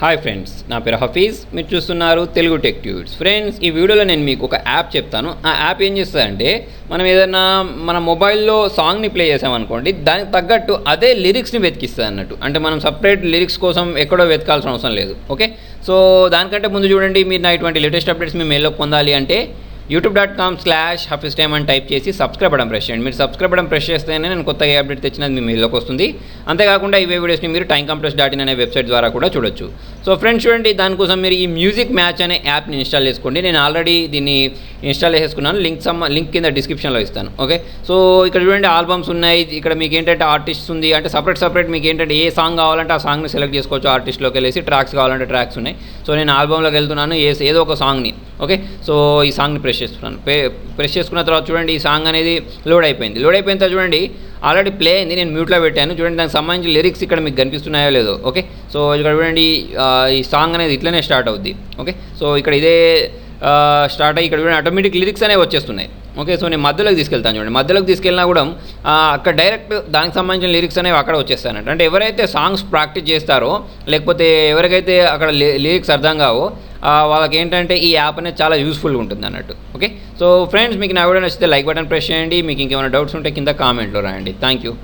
Hi friends నా పేరు హఫీజ్. మీరు చూస్తున్నారు తెలుగు టెక్ ట్యూబ్స్ ఫ్రెండ్స్ ఈ వీడియోలో నేను మీకు ఒక యాప్ చెప్తాను. ఆ యాప్ ఏం చేస్తుందంటే మనం ఏదైనా మన మొబైల్లో సాంగ్ని ప్లే చేసామనుకోండి దానికి తగ్గట్టు అదే లిరిక్స్ని వెతికిస్తుంది అన్నట్టు. అంటే మనం సపరేట్ లిరిక్స్ కోసం ఎక్కడో వెతకాల్సిన అవసరం లేదు. ఓకే సో దానికంటే ముందు చూడండి మీరు నా ఇటువంటి లేటెస్ట్ అప్డేట్స్ మీ మెయిల్లో పొందాలి అంటే యూట్యూబ్ డాట్ కామ్ స్లాష్ హఫీస్ టైమ్ అని టైప్ చేసి సబ్స్క్రైబ్ అవ్వడం ప్రెస్ చేయండి. మీరు సబ్స్క్రైబ్ అవ్వడం ప్రెస్ చేస్తేనే నేను కొత్తగా అప్డేట్ తెచ్చినది మీ మీలోకి వస్తుంది. అంతేకాకుండా ఇవే వీడియోస్ని మీరు టైం కంప్రెస్ డాట్ ఇన్ అనే వెబ్సైట్ ద్వారా కూడా చూడొచ్చు. సో ఫ్రెండ్స్ చూడండి దానికోసం మీరు ఈ మ్యూజిక్ మ్యాచ్ అనే యాప్ని ఇన్స్టాల్ చేసుకోండి. నేను ఆల్రెడీ దీన్ని ఇన్స్టాల్ చేసుకున్నాను లింక్ సమ్ లింక్ కింద డిస్క్రిప్షన్లో ఇస్తాను. ఓకే సో ఇక్కడ చూడండి ఆల్బమ్స్ ఉన్నాయి. ఇక్కడ మీకు ఏంటంటే ఆర్టిస్ట్ ఉంది. అంటే సపరేట్ సపరేట్ మీకు ఏంటంటే ఏ సాంగ్ కావాలంటే ఆ సాంగ్ని సెలెక్ట్ చేసుకోవచ్చు. ఆర్టిస్ట్లోకి వెళ్ళేసి ట్రాక్స్ కావాలంటే ట్రాక్స్ ఉన్నాయి. సో నేను ఆల్బమ్లోకి వెళ్తున్నాను. ఏ ఏదో ఒక సాంగ్ని ఓకే? సో ఈ సాంగ్ని ప్రెస్ చేస్తున్నాను. ప్రెస్ చేసుకున్న తర్వాత చూడండి ఈ సాంగ్ అనేది లోడ్ అయిపోయింది. లోడ్ అయిపోయిన తర్వాత చూడండి ఆల్రెడీ ప్లే అయింది నేను మ్యూట్లో పెట్టాను. చూడండి దానికి సంబంధించిన లిరిక్స్ ఇక్కడ మీకు కనిపిస్తున్నాయో లేదో ఓకే? సో ఇక్కడ చూడండి ఈ సాంగ్ అనేది ఇట్లనే స్టార్ట్ అవుద్ది ఓకే? సో ఇక్కడ ఇదే స్టార్ట్ అయ్యి ఇక్కడ చూడండి ఆటోమేటిక్ లిరిక్స్ అనేవి వచ్చేస్తున్నాయి. ఓకే సో నేను మధ్యలోకి తీసుకెళ్తాను చూడండి. మధ్యలోకి తీసుకెళ్ళినా కూడా అక్కడ డైరెక్ట్ దానికి సంబంధించిన లిరిక్స్ అనేవి అక్కడ వచ్చేస్తానంట అంటే ఎవరైతే సాంగ్స్ ప్రాక్టీస్ చేస్తారో లేకపోతే ఎవరికైతే అక్కడ లిరిక్స్ అర్థం కావో వాళ్ళకి ఏంటంటే ఈ యాప్ అనేది చాలా యూస్ఫుల్గా ఉంటుంది అన్నట్టు. ఓకే సో ఫ్రెండ్స్ మీకు నా వీడియో నచ్చితే లైక్ బటన్ ప్రెస్ చేయండి. మీకు ఇంకేమైనా డౌట్స్ ఉంటే కింద కామెంట్లో రాయండి. Thank you